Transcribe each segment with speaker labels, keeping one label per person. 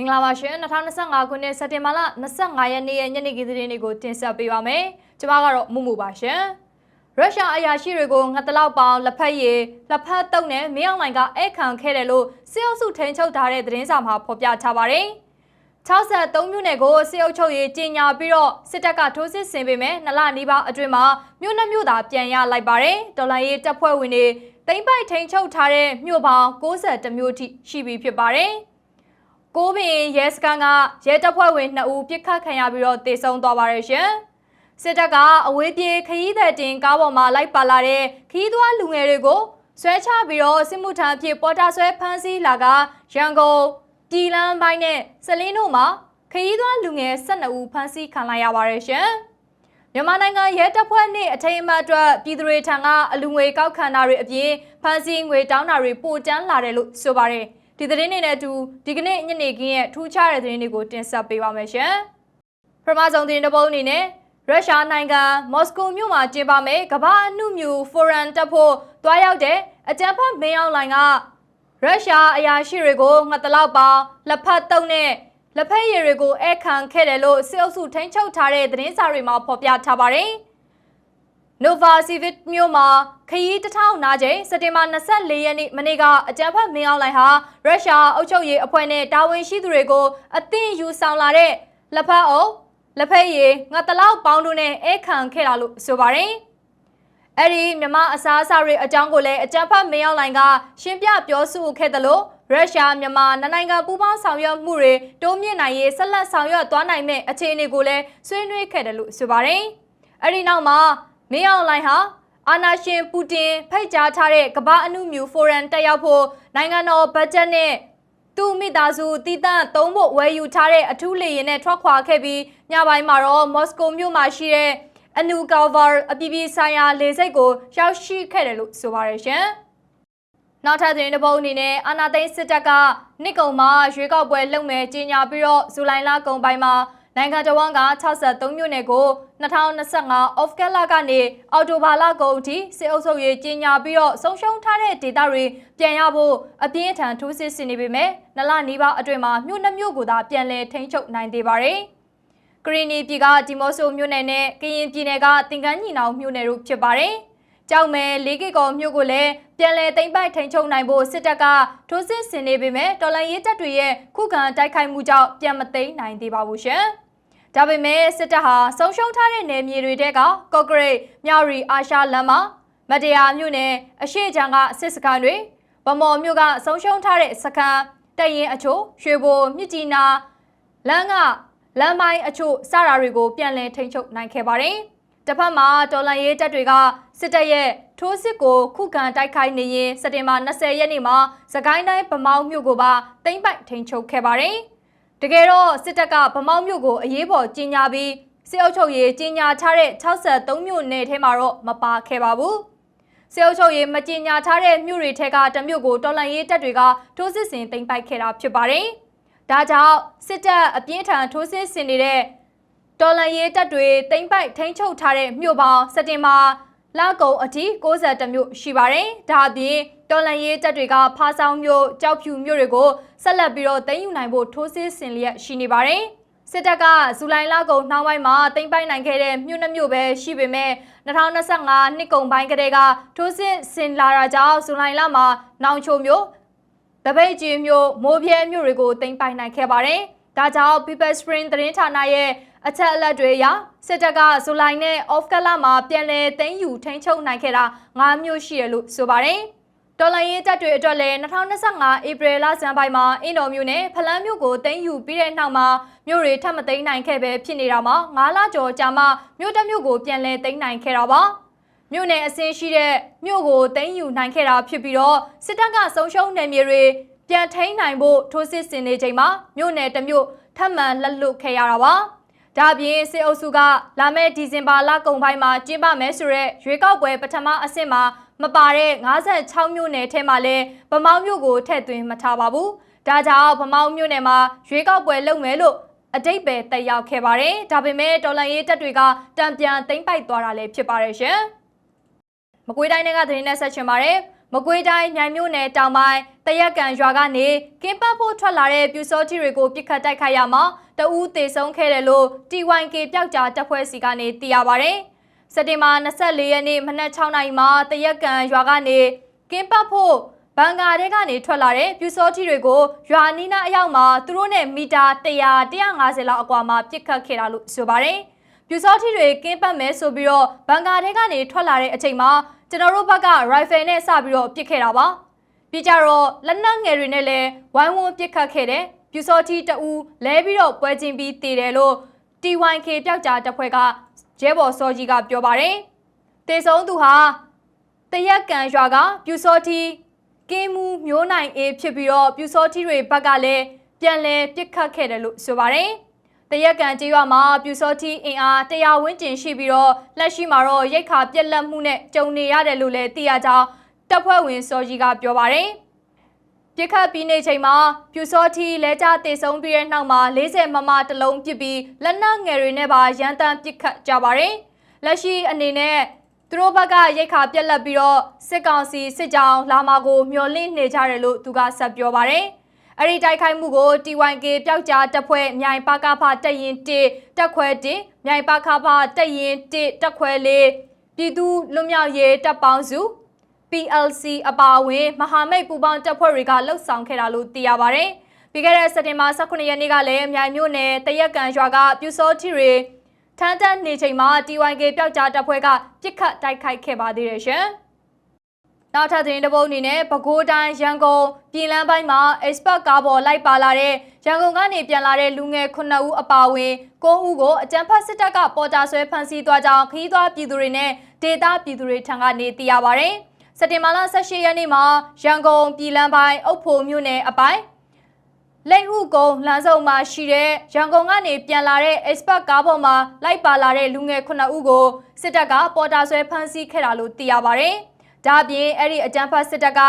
Speaker 1: င်္ဂလာပါရှင်2025ခုနှစ်စက်တင်ဘာလ25ရက်နေ့ရဲ့ညနေခင်းသတင်းတွေကိုတင်ဆက်ပေးပါမယ်ကျွန်မကတော့မူမူပါရှင်ရုရှားအရာရှိတွေကိုငတ်တလောက်ပေါင်းလက်ဖက်ရည်လက်ဖက်တုံနဲ့မင်းအောင်လိုင်ကဧခံခဲ့တယ်လို့စစ်အုပ်စုထိန်းချုပ်ထားတဲ့သတင်းစာမှာဖော်ပြထားပါတယ်63မြို့နယ်ကိုစစ်အုပ်ချုပ်ရေးကြီးညာပြီးတော့စစ်တပ်ကထိုးစစ်ဆင်ပေးမယ်နလနီးပါးအတွင်းမှာမြို့နှမြို့သားပြန်ရလိုက်ပါတယ်ဒေါ်လာရေးတပ်ဖွဲ့ဝင်တွေတိမ့်ပိုက်ထိန်ချုပ်ထားတဲ့မြို့ပေါင်း62မြို့ထိရှိပြီဖြစ်ပါတယ် ကိုးပင်ရဲစခန်းကရဲတပ်ဖွဲ့ဝင်2ဦးပြစ်ခတ်ခံရပြီးတော့တေဆုံးသွားပါတယ်ရှင်စစ်တပ်ကအဝေးပြေးခရီးသည်တင်ကားပေါ်မှာလိုက်ပါလာတဲ့ခရီးသွားလူငယ်တွေကိုဆွဲချပြီးတော့စစ်မှုထမ်းအဖြစ်ပေါ်တာဆွဲဖမ်းဆီးလာကရန်ကုန်တီလန်းပိုင်းနဲ့စလင်းတို့မှာခရီးသွားလူငယ်12ဦးဖမ်းဆီးခံလိုက်ရပါတယ်ရှင်။မြန်မာနိုင်ငံရဲတပ်ဖွဲ့နှင့်အထိမ်းအမှတ်အတွက်ပြည်သူတွေထံကအလူငွေကောက်ခံတာတွေအပြင်ဖမ်းဆီးငွေတောင်းတာတွေပိုတန်းလာတယ်လို့ဆိုပါတယ်။ ဒီသတင်းတွေနဲ့အတူဒီကနေ့ညနေခင်းရဲ့ထူးခြားတဲ့သတင်းတွေကိုတင်ဆက်ပေးပါမယ်ရှင်။ပထမဆုံးသတင်းတစ်ပုဒ်အနေနဲ့ရုရှားနိုင်ငံမော်စကိုမြို့မှာကျင်းပမယ့်ကမ္ဘာအနှုမြူဖိုရမ်တက်ဖို့တွားရောက်တဲ့အကြံဖတ်မင်းအောင်လိုင်ကရုရှားအရာရှိတွေကိုငှက်တလောက်ပေါင်းလက်ဖက်တုံးနဲ့လက်ဖက်ရည်တွေကိုအဲခံခဲ့တယ်လို့စစ်အုပ်စုထိန်းချုပ်ထားတဲ့သတင်းစာတွေမှာဖော်ပြထားပါတယ်။ Nova Civic မြို့မှာခရီးတစ်ထောင်နာချိန်စက်တင်ဘာ24ရက်နေ့မနေ့ကအကြံဖတ်မင်းအောင်လိုင်ဟာရုရှားအုပ်ချုပ်ရေးအဖွဲ့နဲ့တာဝန်ရှိသူတွေကိုအသင်းယူဆောင်လာတဲ့လက်ဖက်အုပ်လက်ဖက်ရည်ငါတလောက်ပေါင်းတို့နဲ့အဲခံခဲ့တာလို့ဆိုပါတယ်။အဲ့ဒီမြမအစားအစာတွေအကြောင်းကိုလည်းအကြံဖတ်မင်းအောင်လိုင်ကရှင်းပြပြောဆိုခဲ့တယ်လို့ရုရှားမြန်မာနိုင်ငံပူးပေါင်းဆောင်ရွက်မှုတွေတိုးမြင့်နိုင်ရေးဆက်လက်ဆောင်ရွက်သွားနိုင်မယ့်အခြေအနေကိုလည်းဆွေးနွေးခဲ့တယ်လို့ဆိုပါတယ်။အဲ့ဒီနောက်မှာ မင်းအောင်လိုင်ဟာအာနာရှင်ပူတင်ဖိတ်ကြားထားတဲ့ကမ္ဘာအနုမြူဖိုရမ်တက်ရောက်ဖို့နိုင်ငံတော်ဘတ်ဂျက်နဲ့သူ့မိသားစုတည်တံ့သုံးဖို့ဝယ်ယူထားတဲ့အထူးလေယာဉ်နဲ့ထွက်ခွာခဲ့ပြီးညပိုင်းမှာတော့မော်စကိုမြို့မှာရှိတဲ့အနူကာဗာအပြည်ပြည်ဆိုင်ရာလေဆိပ်ကိုရောက်ရှိခဲ့တယ်လို့ဆိုပါတယ်ရှင်။နောက်ထပ်သတင်းတစ်ပုဒ်အနေနဲ့အာနာသိန်းစစ်တပ်ကနှစ်ကုံမှာရွေးကောက်ပွဲလုပ်မယ်ကြီးညာပြီးတော့ဇူလိုင်လကုန်ပိုင်းမှာ နိုင်ငံတော်ဝန်က63မြို့နယ်ကို2025 off ကလာကနေအော်တိုဘာလကုန်အထိစစ်အုပ်ချုပ်ရေးကြီးညာပြီးတော့ဆုံးရှုံးထားတဲ့ဒေသတွေပြန်ရဖို့အပြင်းအထန်ထိုးစစ်ဆင်နေပေမဲ့နလနီးပါးအတွင်းမှာမြို့နှမြို့ကိုသာပြန်လည်ထိန်းချုပ်နိုင်သေးပါတယ်။ကရီနီပြည်ကဒီမော့ဆိုမြို့နယ်နဲ့ကရင်ပြည်နယ်ကတင်ကန်းညီနောင်မြို့နယ်တို့ဖြစ်ပါတယ်။ကြောက်မဲလေးကီကောမြို့ကိုလည်းပြန်လည်သိမ်းပိုက်ထိန်းချုပ်နိုင်ဖို့စစ်တပ်ကထိုးစစ်ဆင်နေပေမဲ့တော်လန်ရေးတပ်တွေရဲ့ခုခံတိုက်ခိုက်မှုကြောင့်ပြန်မသိမ်းနိုင်သေးပါဘူးရှင်။ ဒါပေမဲ့စစ်တပ်ဟာဆုံးရှုံးထားတဲ့နယ်မြေတွေတဲကကော့ဂရိတ်မြောက်ရီအာရှလမ်းမှာမတရားမြို့နယ်အရှိချံကစစ်စခန်းတွေဗမော်မြို့ကဆုံးရှုံးထားတဲ့စခန်းတပ်ရင်အချို့ရွှေဘိုမြစ်ကြီးနာလမ်းကလမ်းပိုင်းအချို့စတာတွေကိုပြန်လည်ထိန်းချုပ်နိုင်ခဲ့ပါတယ်။တစ်ဖက်မှာတော်လန်ရေးတပ်တွေကစစ်တပ်ရဲ့ထိုးစစ်ကိုခုခံတိုက်ခိုက်နေရင်စက်တင်ဘာ20ရက်နေ့မှာစကိုင်းတိုင်းဗမောင်းမြို့ကိုပါသိမ်းပိုက်ထိန်းချုပ်ခဲ့ပါတယ်။ တကယ်တော့စစ်တပ်ကဗမောင်းမြို့ကိုအရေးပေါ်ကြီးညာပြီးစစ်အုပ်ချုပ်ရေးကြီးညာထားတဲ့63မြို့နယ်ထဲမှာတော့မပါခဲ့ပါဘူး။စေအုပ်ချုပ်ရေးမကြီးညာထားတဲ့မြို့တွေထက်ကတမြို့ကိုတော်လန်ရေးတပ်တွေကထိုးစစ်ဆင်သိမ်းပိုက်ခဲ့တာဖြစ်ပါတယ်။ဒါကြောင့်စစ်တပ်အပြင်းထန်ထိုးစစ်ဆင်နေတဲ့တော်လန်ရေးတပ်တွေသိမ်းပိုက်ထိန်းချုပ်ထားတဲ့မြို့ပေါင်းစက်တင်ဘာ လကုံအထိ62မြို့ရှိပါတယ်။ဒါအပြင်တော်လန်ရေးတပ်တွေကဖားဆောင်မြို့ကြောက်ဖြူမြို့တွေကိုဆက်လက်ပြီးတော့သိမ်းယူနိုင်ဖို့ထိုးစစ်ဆင်လျက်ရှိနေပါတယ်။စစ်တပ်ကဇူလိုင်လကုန်နှောင်းပိုင်းမှာသိမ်းပိုက်နိုင်ခဲ့တဲ့မြို့နှမြို့ပဲရှိပေမဲ့2025နှစ်ကုန်ပိုင်းကတည်းကထိုးစစ်ဆင်လာတာကြောင့်ဇူလိုင်လမှာနောင်ချိုမြို့တပိတ်ကြီးမြို့မိုးပြဲမြို့တွေကိုသိမ်းပိုက်နိုင်ခဲ့ပါတယ်။ ဒါကြောင့် People Spring သတင်းဌာနရဲ့အချက်အလက်တွေအရစစ်တပ်ကဇူလိုင်နဲ့ off ကလာမှာပြန်လည်သိမ်းယူထိန်းချုပ်နိုင်ခဲ့တာ9မြို့ရှိရလို့ဆိုပါတယ်။တော်လိုင်းရေးတပ်တွေအတွက်လည်း2025ဧပြီလဆန်းပိုင်းမှာအင်းတော်မြို့နဲ့ဖလန်းမြို့ကိုသိမ်းယူပြီးတဲ့နောက်မှာမြို့တွေထပ်မသိမ်းနိုင်ခဲ့ပဲဖြစ်နေတာမှာ9လကျော်ကြာမှမြို့တစ်မြို့ကိုပြန်လည်သိမ်းနိုင်ခဲ့တာပါ။မြို့နယ်အစင်းရှိတဲ့မြို့ကိုသိမ်းယူနိုင်ခဲ့တာဖြစ်ပြီးတော့စစ်တပ်ကဆုံးရှုံးနယ်မြေတွေ ပြန်ထိန်းနိုင်ဖို့ထိုးစစ်ဆင်နေချိန်မှာမြို့နယ်တစ်မြို့ထပ်မံလက်လွတ်ခဲ့ရတာပါ။ဒါပြင်စစ်အုပ်စုကလာမယ့်ဒီဇင်ဘာလကုန်ပိုင်းမှာကျင်းပမယ်ဆိုရက်ရွေးကောက်ပွဲပထမအဆင့်မှာမပါတဲ့56မြို့နယ်ထဲမှာလည်းဗမောင်းမြို့ကိုထည့်သွင်းမထားပါဘူး။ဒါကြောင့်ဗမောင်းမြို့နယ်မှာရွေးကောက်ပွဲလုပ်မယ်လို့အတိတ်ပဲတက်ရောက်ခဲ့ပါတယ်။ဒါပေမဲ့တော်လန်ရေးတပ်တွေကတံပြန်သိမ့်ပိုက်သွားတာလည်းဖြစ်ပါတယ်ရှင်။မကွေးတိုင်းကသတင်းနဲ့ဆက်ချင်ပါတယ်။မကွေးတိုင်းမြိုင်မြို့နယ်တောင်ပိုင်း တရက်ကန်ရွာကနေကင်းပတ်ဖို့ထွက်လာတဲ့ပြူစောထီတွေကိုပြစ်ခတ်တိုက်ခိုက်ရမှာတအူးသေဆုံးခဲ့တယ်လို့ TYK ပျောက်ကြားတပ်ဖွဲ့စီကနေသိရပါဗျ။စက်တင်ဘာ24ရက်နေ့မနက်6နာရီမှာတရက်ကန်ရွာကနေကင်းပတ်ဖို့ဘန်ကာတဲကနေထွက်လာတဲ့ပြူစောထီတွေကိုရွာနီးနားအရောက်မှာသူတို့နဲ့မီတာ100 150လောက်အကွာမှာပြစ်ခတ်ခဲ့တာလို့ဆိုပါတယ်။ပြူစောထီတွေကင်းပတ်မယ်ဆိုပြီးတော့ဘန်ကာတဲကနေထွက်လာတဲ့အချိန်မှာကျွန်တော်တို့ဘက်က rifle နဲ့စပြီးတော့ပစ်ခဲ့တာပါ။ ပြီးကြတော့လက်နက်ငယ်တွေနဲ့လည်းဝိုင်းဝန်းပစ်ခတ်ခဲ့တယ်။ပြူစောထီတအူလဲပြီးတော့ပွဲချင်းပြီးတည်တယ်လို့ TYK ပျောက်ကြားတပ်ဖွဲ့ကရဲဘော်စောကြီးကပြောပါတယ်။တေဆုံးသူဟာတရက်ကန်ရွာကပြူစောထီကင်းမှုမျိုးနိုင်အေးဖြစ်ပြီးတော့ပြူစောထီတွေဘက်ကလည်းပြန်လည်ပစ်ခတ်ခဲ့တယ်လို့ဆိုပါတယ်။တရက်ကန်ကျေးရွာမှာပြူစောထီအင်အားတရားဝန်းကျင်ရှိပြီးတော့လက်ရှိမှာတော့ရိတ်ခါပြက်လက်မှုနဲ့ကြုံနေရတယ်လို့လည်းသိရကြောင်း တပ်ဖွဲ့ဝင်စောကြီးကပြောပါတယ်။ပြစ်ခတ်ပြီးနေချိန်မှာပြူစောထီလဲကျတေဆုံးပြီးတဲ့နောက်မှာ40မမတလုံးပစ်ပြီးလက်နက်ငယ်တွေနဲ့ပါရန်တမ်းပစ်ခတ်ကြပါတယ်။လက်ရှိအနေနဲ့သူတို့ဘက်ကရိတ်ခါပြက်လက်ပြီးတော့စစ်ကောင်စီစစ်ကြောင်းလာမာကိုမျော်လင့်နေကြတယ်လို့သူကဆက်ပြောပါတယ်။အဲ့ဒီတိုက်ခိုက်မှုကို TYK ပျောက်ကြားတပ်ဖွဲ့မြိုင်ပါကဖတက်ရင်1တက်ခွဲ1မြိုင်ပါကဖတက်ရင်1တက်ခွဲ4ပြည်သူလွတ်မြောက်ရေးတပ်ပေါင်းစု PLC အပါအဝင်မဟာမိတ်ပူးပေါင်းတပ်ဖွဲ့တွေကလှုပ်ဆောင်ခဲ့တာလို့သိရပါဗျ။ပြီးခဲ့တဲ့စက်တင်ဘာ18ရက်နေ့ကလည်းမြိုင်မြို့နယ်တရက်ကန်ရွာကပြူစောထီတွေထမ်းတမ်းနေချိန်မှာ TYK ပျောက်ကြားတပ်ဖွဲ့ကပြစ်ခတ်တိုက်ခိုက်ခဲ့ပါသေးတယ်ရှင်။နောက်ထပ်သတင်းတစ်ပုဒ်အနေနဲ့ပဲခူးတိုင်းရန်ကုန်ပြည်လန်းပိုင်းမှာ expert ကားပေါ်လိုက်ပါလာတဲ့ရန်ကုန်ကနေပြန်လာတဲ့လူငယ်9ဦးအပါအဝင်9ဦးကိုအကြမ်းဖက်စစ်တပ်ကပေါ်တာဆွဲဖမ်းဆီးသွားကြောင်းခရီးသွားပြည်သူတွေနဲ့ဒေသပြည်သူတွေထံကနေသိရပါဗျ။ စက်တင်ဘာလ18ရက်နေ့မှာရန်ကုန်ပြည်လန်းပိုင်းအုတ်ဖိုမြို့နယ်အပိုင်းလက်ဥကုန်းလမ်းစုံမှာရှိတဲ့ရန်ကုန်ကနေပြန်လာတဲ့ expert ကားပေါ်မှာလိုက်ပါလာတဲ့လူငယ်9ဦးကိုစစ်တပ်ကပေါ်တာဆွဲဖမ်းဆီးခဲ့တာလို့သိရပါဗျ။ဒါ့အပြင်အဲ့ဒီအကြမ်းဖက်စစ်တပ်က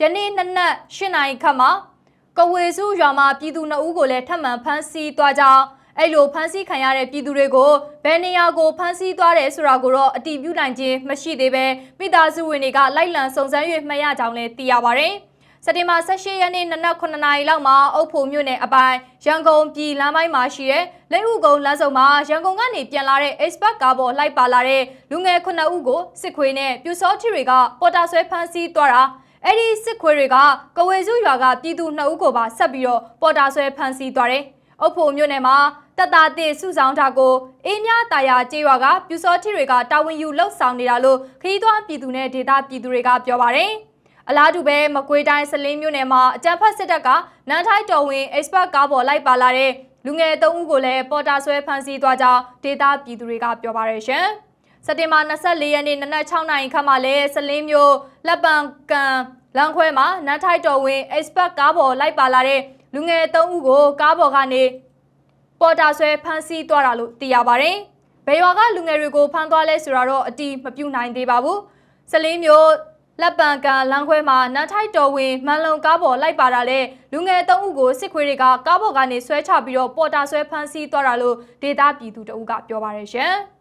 Speaker 1: ယနေ့နက်နက်၈နာရီခန့်မှာကဝေစုရွာမှာပြည်သူ2ဦးကိုလည်းထပ်မံဖမ်းဆီးသွားကြောင်း အဲ့လိုဖမ်းဆီးခံရတဲ့ပြည်သူတွေကိုဘယ်နေရာကိုဖမ်းဆီးသွားတယ်ဆိုတာကိုတော့အတည်ပြုနိုင်ခြင်းမရှိသေးပဲမိသားစုဝင်တွေကလိုက်လံစုံစမ်း၍မှတ်ရကြောင်းလည်းသိရပါဗျ။စက်တင်ဘာ18ရက်နေ့နနက်9နာရီလောက်မှာအုတ်ဖိုမြို့နယ်အပိုင်းရန်ကုန်ပြည်လမ်းပိုင်းမှာရှိတဲ့လက်ဥကုန်းလမ်းစုံမှာရန်ကုန်ကနေပြန်လာတဲ့ expert ကားပေါ်လိုက်ပါလာတဲ့လူငယ်9ဦးကိုစစ်ခွေးနဲ့ပြူစောထီတွေကပေါ်တာဆွဲဖမ်းဆီးသွားတာအဲ့ဒီစစ်ခွေးတွေကကဝေစုရွာကပြည်သူ2ဦးကိုပါဆက်ပြီးတော့ပေါ်တာဆွဲဖမ်းဆီးသွားတယ်။အုတ်ဖိုမြို့နယ်မှာ တက်တာတစ်စုဆောင်တာကိုအေးမြတာယာကျေးရွာကပြူစောထီတွေကတာဝန်ယူလှုပ်ဆောင်နေတာလို့ခရီးသွားပြည်သူနဲ့ဒေသပြည်သူတွေကပြောပါတယ်။အလားတူပဲမကွေးတိုင်းစလင်းမြို့နယ်မှာအကြံဖတ်စစ်တပ်ကနန်းထိုက်တော်ဝင် expert ကားပေါ်လိုက်ပါလာတဲ့လူငယ်၃ဦးကိုလည်းပေါ်တာဆွဲဖမ်းဆီးသွားကြောင်းဒေသပြည်သူတွေကပြောပါရရှင်။စက်တင်ဘာ24ရက်နေ့နနက်6နာရီခန့်မှာလဲစလင်းမြို့လက်ပံကန်လမ်းခွဲမှာနန်းထိုက်တော်ဝင် expert ကားပေါ်လိုက်ပါလာတဲ့လူငယ်၃ဦးကိုကားပေါ်ကနေ ပေါ်တာဆွဲဖမ်းဆီးသွားတာလို့သိရပါတယ်။ဘယ်ရွာကလူငယ်တွေကိုဖမ်းသွားလဲဆိုတာတော့အတိမပြုနိုင်သေးပါဘူး။စလင်းမျိုးလက်ပံကန်လမ်းခွဲမှာနန်းထိုက်တော်ဝင်မန်လုံကားပေါ်လိုက်ပါတာလဲလူငယ်၃ဦးကိုစစ်ခွေးတွေကကားပေါ်ကနေဆွဲချပြီးတော့ပေါ်တာဆွဲဖမ်းဆီးသွားတာလို့ဒေသပြည်သူတအုပ်ကပြောပါရရှင်။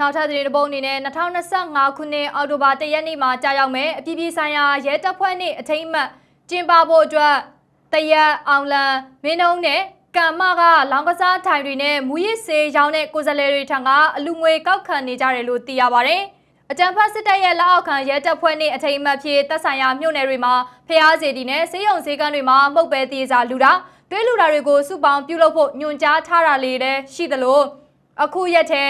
Speaker 1: နောက်ထပ်သတင်းတစ်ပုဒ်အနေနဲ့2025ခုနှစ်အောက်တိုဘာ၁ရက်နေ့မှာကြာရောက်မယ်အပြည်ပြည်ဆိုင်ရာရဲတပ်ဖွဲ့နှင့်အထိမ်းအမှတ်ကျင်းပဖို့အတွက်တရက်အောင်လန်မင်းနှုံးနဲ့ ကံမကလောင်ကစားထိုင်တွေနဲ့မူရစ်စေးရောင်းတဲ့ကိုယ်စားလှယ်တွေထံကအလူငွေကောက်ခံနေကြတယ်လို့သိရပါဗျ။အကြံဖတ်စစ်တပ်ရဲ့လက်အောက်ခံရဲတပ်ဖွဲ့နှင့်အထိမ်းအမှတ်ဖြစ်တပ်ဆိုင်ရာမြို့နယ်တွေမှာဖျားစီတီနဲ့စေယုံစေကန်းတွေမှာမှုတ်ပဲတည်စာလူတာတွဲလူတာတွေကိုစုပေါင်းပြုလုပ်ဖို့ညွှန်ကြားထားတာလေးလည်းရှိသလိုအခုရက်ထဲ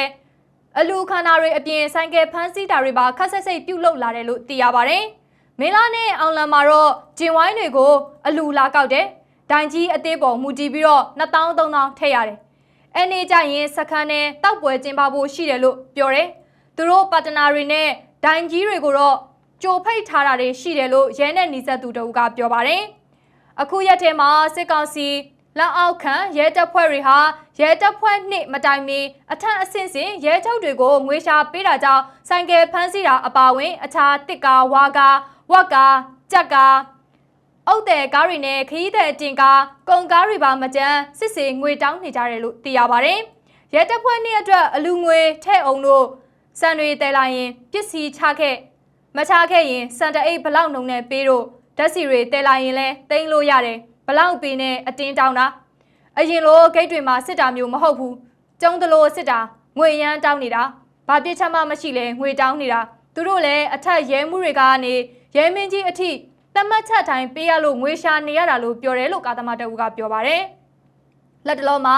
Speaker 1: အလူခန္ဓာတွေအပြင်ဆိုင်ကယ်ဖမ်းဆီးတာတွေပါခက်ဆက်စိတ်ပြုလုပ်လာတယ်လို့သိရပါဗျ။မင်းလာနဲ့အောင်လန်မှာတော့ဂျင်ဝိုင်းတွေကိုအလူလာကောက်တယ်။ ဒိုင်ကြီးအသေးပေါ်မူတည်ပြီးတော့2000 3000ထည့်ရတယ်။အဲ့နေကြရင်စခန်းနဲ့တောက်ပွဲကျင်းပဖို့ရှိတယ်လို့ပြောတယ်။သူတို့ပါတနာတွေနဲ့ဒိုင်ကြီးတွေကိုတော့ကြိုဖိတ်ထားတာတွေရှိတယ်လို့ရဲနဲ့နီဆက်သူတို့ကပြောပါတယ်။အခုရက်ထဲမှာစစ်ကောင်စီလက်အောက်ခံရဲတပ်ဖွဲ့တွေဟာရဲတပ်ဖွဲ့နှင့်မတိုင်မီအထက်အဆင့်ဆင့်ရဲချုပ်တွေကိုငွေရှာပေးတာကြောင့်ဆိုင်ကယ်ဖမ်းဆီးတာအပါအဝင် အခြားတစ်ကာဝါကာဝက်ကာကြက်ကာ အုတ်တဲ့ကားတွေနဲ့ခရီးသည်တင်ကားကုန်ကားတွေပါမကြမ်းစစ်စေငွေတောင်းနေကြတယ်လို့သိရပါတယ်။ရဲတပ်ဖွဲ့နှင့်အတွက်အလူငွေထဲ့အောင်တို့စံတွေတဲလိုက်ရင်ပစ္စည်းချခဲ့မချခဲ့ရင်စံတအိတ်ဘလောက်နှုံနဲ့ပေးတော့ဓာတ်စီတွေတဲလိုက်ရင်လဲတိန်းလို့ရတယ်ဘလောက်ပင်နဲ့အတင်းတောင်းတာအရင်လိုဂိတ်တွေမှာစစ်တာမျိုးမဟုတ်ဘူးကျုံတလို့စစ်တာငွေရမ်းတောင်းနေတာဘာပြစ်ချက်မှမရှိလဲငွေတောင်းနေတာသူတို့လည်းအထက်ရဲမှုတွေကနေရဲမင်းကြီးအထိ တတ်မှတ်ချက်တိုင်းပေးရလို့ငွေရှာနေရတာလို့ပြောတယ်လို့ကာသမာတအူကပြောပါတယ်လက်တလုံးမှာ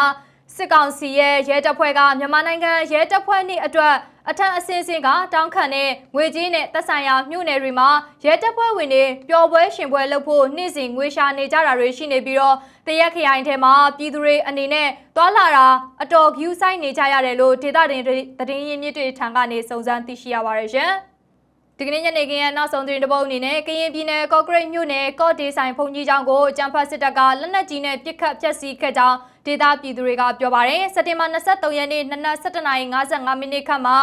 Speaker 1: စစ်ကောင်စီရဲ့ရဲတပ်ဖွဲ့ကမြန်မာနိုင်ငံရဲတပ်ဖွဲ့နှင့်အတွက်အထက်အစင်းစင်းကတောင်းခံတဲ့ငွေကြေးနဲ့သက်ဆိုင်ရာမြို့နယ်တွေမှာရဲတပ်ဖွဲ့ဝင်တွေပျော်ပွဲရှင်ပွဲလုပ်ဖို့နေ့စဉ်ငွေရှာနေကြတာတွေရှိနေပြီးတော့တရက်ခရိုင်ထဲမှာပြည်သူတွေအနေနဲ့တွာလာတာအတော်ဂယူးဆိုင်နေကြရတယ်လို့ဒေသတွင်သတင်းရင်းမြစ်တွေထံကနေစုံစမ်းသိရှိရပါတယ်ရှင်။ ဒီကနေ့ညနေခင်းရဲ့နောက်ဆုံးသတင်းတစ်ပုဒ်အနေနဲ့ကရင်ပြည်နယ်ကော့ဂရိတ်မြို့နယ်ကော့ဒေဆိုင်ဖုန်ကြီးကျောင်းကိုကြံဖတ်စစ်တပ်ကလက်နက်ကြီးနဲ့ပစ်ခတ်ဖျက်ဆီးခဲ့ကြောင်းဒေသပြည်သူတွေကပြောပါတယ်။စက်တင်ဘာ23ရက်နေ့နနက်7:55မိနစ်ခန့်မှာ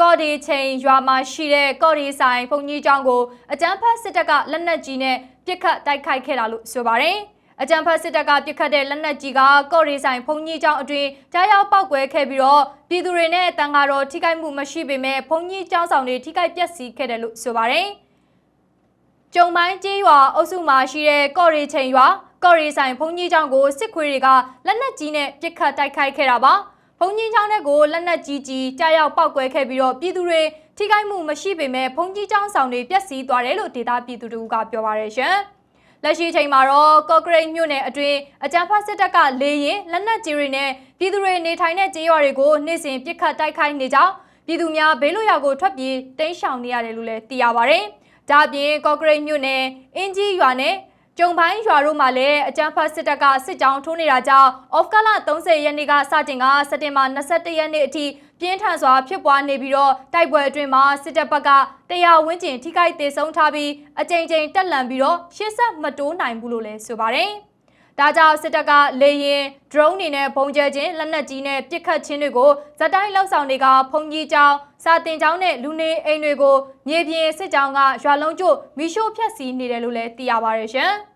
Speaker 1: ကော့ဒီချိန်ရွာမှာရှိတဲ့ကော့ဒီဆိုင်ဖုန်ကြီးကျောင်းကိုအကြမ်းဖက်စစ်တပ်ကလက်နက်ကြီးနဲ့ပစ်ခတ်တိုက်ခိုက်ခဲ့တာလို့ဆိုပါတယ်။ အကြံဖတ်စစ်တပ်ကပြစ်ခတ်တဲ့လက်နက်ကြီးကကော့ရီဆိုင်ဖုန်ကြီးကျောင်းအတွင်းကြားရောက်ပောက်ကွဲခဲ့ပြီးတော့ပြည်သူတွေနဲ့တန်ဃာတော်ထိခိုက်မှုမရှိပေမဲ့ဖုန်ကြီးကျောင်းဆောင်တွေထိခိုက်ပျက်စီးခဲ့တယ်လို့ဆိုပါတယ်။ကျုံပိုင်းကျေးရွာအုပ်စုမှာရှိတဲ့ကော့ရီချိန်ရွာကော့ရီဆိုင်ဖုန်ကြီးကျောင်းကိုစစ်ခွေးတွေကလက်နက်ကြီးနဲ့ပြစ်ခတ်တိုက်ခိုက်ခဲ့တာပါ။ဖုန်ကြီးကျောင်းကိုလက်နက်ကြီးကြီးကြားရောက်ပောက်ကွဲခဲ့ပြီးတော့ပြည်သူတွေထိခိုက်မှုမရှိပေမဲ့ဖုန်ကြီးကျောင်းဆောင်တွေပျက်စီးသွားတယ်လို့ဒေတာပြည်သူတို့ကပြောပါရရှင်။ လက်ရှိချိန်မှာတော့ကော့ဂရိတ်မြို့နယ်အတွင်းအကြမ်းဖက်စစ်တပ်ကလေရင်လက်နက်ကြီးတွေနဲ့ပြည်သူတွေနေထိုင်တဲ့ကျေးရွာတွေကိုနေ့စဉ်ပစ်ခတ်တိုက်ခိုက်နေကြောင်းပြည်သူများဘေးလွတ်ရာကိုထွက်ပြေးတိမ်းရှောင်နေရတယ်လို့လည်းသိရပါဗျ။ဒါ့အပြင်ကော့ဂရိတ်မြို့နယ်အင်းကြီးရွာနဲ့ကျုံပိုင်းရွာတို့မှာလည်းအကြမ်းဖက်စစ်တပ်ကစစ်ကြောင်းထိုးနေတာကြောင့်အော့ဖ်ကလ30ရက်နေ့ကစတင်ကစက်တင်ဘာ21ရက်နေ့အထိ ပြင်းထန်စွာဖြစ်ပွားနေပြီးတော့တိုက်ပွဲအတွင်းမှာစစ်တပ်ဘက်ကတရားဝန်းကျင်ထိခိုက်ဒေဆုံးထားပြီးအကြိမ်ကြိမ်တက်လန့်ပြီးတော့ရှေ့ဆက်မတိုးနိုင်ဘူးလို့လည်းဆိုပါတယ်။ဒါကြောင့်စစ်တပ်ကလေရင် drone တွေနဲ့ပုံကျဲခြင်းလက်နက်ကြီးနဲ့ပစ်ခတ်ခြင်းတွေကိုဇက်တိုင်းလှုပ်ဆောင်တွေကဖုန်ကြီးကျောင်းစာတင်ကျောင်းနဲ့လူနေအိမ်တွေကိုမြေပြင်စစ်ကြောင်းကရွာလုံးကျမီရှို့ဖျက်ဆီးနေတယ်လို့လည်းသိရပါတယ်ရှင်။